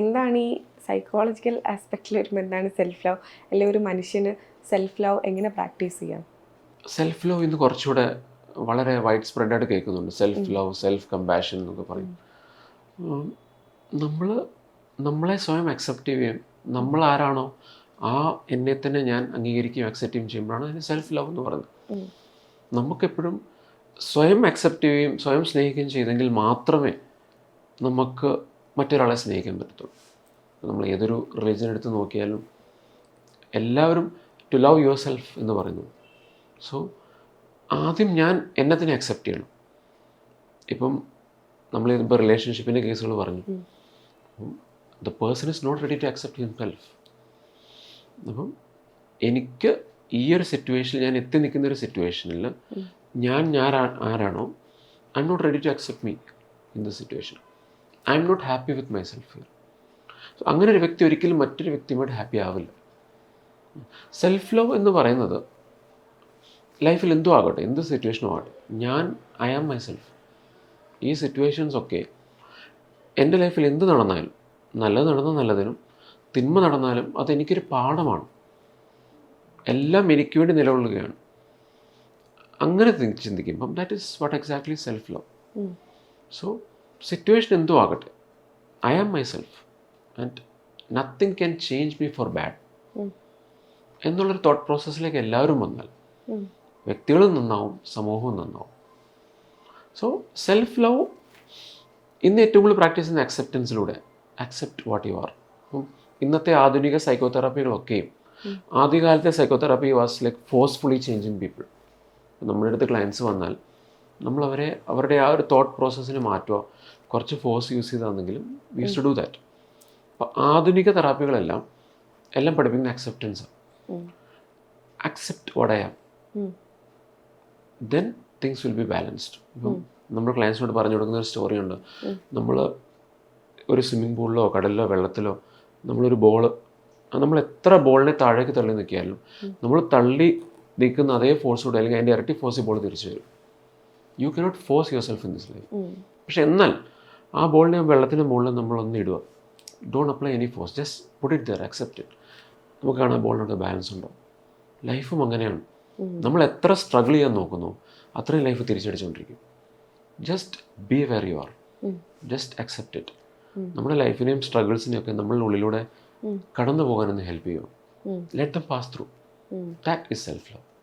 എന്താണ് ഈ സൈക്കോളജിക്കൽ ആസ്പെക്റ്റിൽ വരുമ്പോൾ എന്താണ് സെൽഫ് ലവ് അല്ലെങ്കിൽ ഒരു മനുഷ്യന് സെൽഫ് ലവ് എങ്ങനെ പ്രാക്ടീസ് ചെയ്യാം? സെൽഫ് ലവ് ഇന്ന് കുറച്ചുകൂടെ വളരെ വൈഡ് സ്പ്രെഡ് ആയിട്ട് കേൾക്കുന്നുണ്ട്. സെൽഫ് ലവ് സെൽഫ് കമ്പാഷൻ എന്നൊക്കെ പറയും. നമ്മൾ നമ്മളെ സ്വയം അക്സെപ്റ്റ് ചെയ്യുകയും നമ്മൾ ആരാണോ ആ എന്നെ തന്നെ ഞാൻ അംഗീകരിക്കുകയും അക്സെപ്റ്റ് ചെയ്യും ചെയ്യുമ്പോഴാണ് അതിന് സെൽഫ് ലവ് എന്ന് പറയുന്നത്. നമുക്കെപ്പോഴും സ്വയം അക്സെപ്റ്റ് ചെയ്യുകയും സ്വയം സ്നേഹിക്കുകയും ചെയ്തെങ്കിൽ മാത്രമേ നമുക്ക് മറ്റൊരാളെ സ്നേഹിക്കാൻ പറ്റത്തുള്ളൂ. നമ്മൾ ഏതൊരു റിലീജിയൻ എടുത്ത് നോക്കിയാലും എല്ലാവരും ടു ലവ് യുവർ സെൽഫ് എന്ന് പറയുന്നു. സോ ആദ്യം ഞാൻ എന്നെ തന്നെ അക്സെപ്റ്റ് ചെയ്യണം. ഇപ്പം നമ്മൾ ഇപ്പോൾ റിലേഷൻഷിപ്പിന്റെ കേസുകൾ പറഞ്ഞു. The person is not ready to accept himself അപ്പം എനിക്ക് ഈ ഒരു സിറ്റുവേഷനിൽ ഞാൻ എത്തി നിൽക്കുന്ന ഒരു സിറ്റുവേഷനിൽ ഞാൻ ഞാൻ ആരാണോ I'm not ready to accept me in the situation I'm not happy with myself here so അങ്ങനെ ഒരു വ്യക്തി ഒരിക്കലും മറ്റൊരു വ്യക്തിയുമായിട്ട് ഹാപ്പി ആവില്ല. സെൽഫ് ലവ് എന്ന് പറയുന്നത് ലൈഫിൽ എന്തോ ആകട്ടെ എന്ത് സിറ്റുവേഷനും ആകട്ടെ. ഞാൻ ഐ ആം മൈ സെൽഫ് ഈ സിറ്റുവേഷൻസ് ഒക്കെ എന്റെ ലൈഫിൽ എന്ത് നടന്നാലും നല്ലത് നടന്ന നല്ലതിനും തിന്മ നടന്നാലും അതെനിക്കൊരു പാഠമാണ്. എല്ലാം എനിക്ക് വേണ്ടി നിലകൊള്ളുകയാണ്. അങ്ങനെ ചിന്തിക്കുമ്പം that is what exactly self love. So situation എന്തോ ആകട്ടെ. I am myself and nothing can change me for bad. എന്നുള്ളൊരു തോട്ട് പ്രോസസ്സിലേക്ക് എല്ലാവരും വന്നാൽ. വ്യക്തികളും നന്നാവും സമൂഹവും നന്നാവും. സോ സെൽഫ് ലവ് ഇന്ന് ഏറ്റവും കൂടുതൽ പ്രാക്ടീസ് ചെയ്യുന്ന അക്സെപ്റ്റൻസിലൂടെ അക്സെപ്റ്റ് വാട്ട് യു ആർ ഇന്നത്തെ ആധുനിക സൈക്കോതെറാപ്പികളൊക്കെയും ആദ്യകാലത്തെ psychotherapy was like forcefully changing people നമ്മുടെ അടുത്ത് ക്ലയൻസ് വന്നാൽ നമ്മൾ അവരെ അവരുടെ ആ ഒരു തോട്ട് പ്രോസസ്സിന് മാറ്റുക. കുറച്ച് ഫോഴ്സ് യൂസ് ചെയ്താണെങ്കിലും യൂസ് ടു ഡു ദാറ്റ് അപ്പോൾ ആധുനിക തെറാപ്പികളെല്ലാം എല്ലാം പഠിപ്പിക്കുന്ന acceptance accept വടയാം. Then things will be balanced ഇപ്പം നമ്മൾ ക്ലയൻസിനോട് പറഞ്ഞു കൊടുക്കുന്ന ഒരു സ്റ്റോറി ഉണ്ട്. നമ്മൾ ഒരു സ്വിമ്മിംഗ് പൂളിലോ കടലിലോ വെള്ളത്തിലോ നമ്മളൊരു ബോൾ നമ്മൾ എത്ര ബോളിനെ താഴേക്ക് തള്ളി നിൽക്കിയാലും നമ്മൾ തള്ളി നിൽക്കുന്ന അതേ ഫോഴ്സ് കൂടെ അല്ലെങ്കിൽ അതിന്റെ ഇരട്ടി ഫോഴ്സ് ബോൾ തിരിച്ചു വരും. You cannot force yourself in this life. പക്ഷെ എന്നാൽ ആ ബോളിനെ വെള്ളത്തിന് മുകളിൽ നമ്മളൊന്ന് ഇടുക. Don't apply any force just put it there accept it നമുക്ക് കാണാൻ ബോളിനൊക്കെ ബാലൻസ് ഉണ്ടോ? ലൈഫും അങ്ങനെയാണ്. നമ്മൾ എത്ര സ്ട്രഗിൾ ചെയ്യാൻ നോക്കുന്നു അത്രയും life തിരിച്ചടിച്ചുകൊണ്ടിരിക്കും. Just be where you are. Just accept it നമ്മുടെ ലൈഫിനെയും സ്ട്രഗിൾസിനെയും ഒക്കെ നമ്മളുടെ ഉള്ളിലൂടെ. കടന്നു പോകാനൊന്ന് ഹെൽപ്പ് ചെയ്യും. ഉം. Let them pass through. That is self love